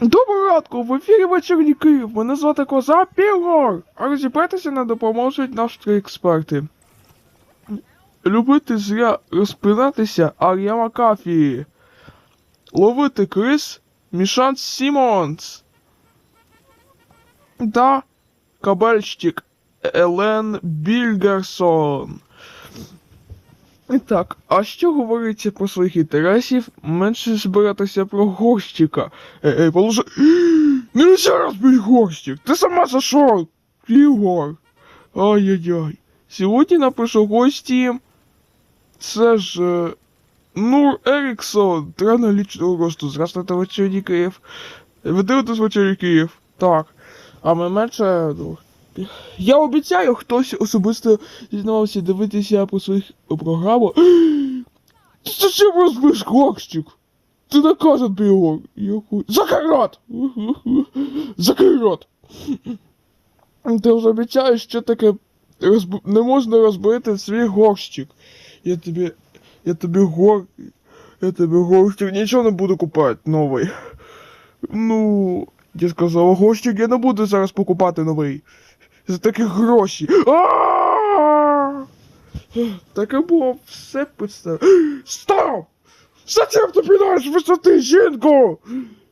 Доброго ранку, в ефірі вечірній Київ. Мене звати Коза Пілор. А розібратися не допоможуть наші експерти. Любити зря розпинатися Ар'я Макафі. Ловити крис Мішан Сімонс. Та кабельщик Елен Більгерсон. І так, а що говориться про своїх інтересів, менше збиратися про горщика. Ей, ей, положи. Нельзя розбить горщик! Ти сама за що? Ігор. Ай-яй-яй. Сьогодні напишу гості. Це ж. е, Нур Еріксон, тренер лічного росту. Здравствуйте, вечірній Київ. Ви дивитесь вечірній Київ? Так. А ми менше. Я обіцяю, хтось особисто дізнавався дивитися по своїх програмах. Ти зачем розбиш горщик? Ти наказан, ху... Закрий рот! Закрий рот! Ти вже обіцяєш, що таке розб... не можна розбити свій горщик. Я тобі. Я тобі гор. Я тобі горщик нічого не буду купати новий. Ну. Я сказав, горщик я не буду зараз покупати новий. За такі гроші. Таке було все підстав. Стоп! Зачем ти підаєш висоти, жінку?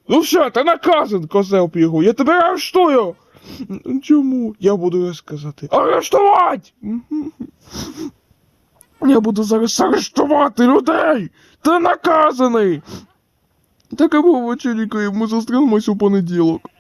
Ну все, ти наказан, козел пігу, я тебе арештую. Чому? Я буду розказати. Арештувати! Я буду зараз арештувати людей! Ти наказаний! Таке було вечірнікою, ми зустрінемось у понеділок.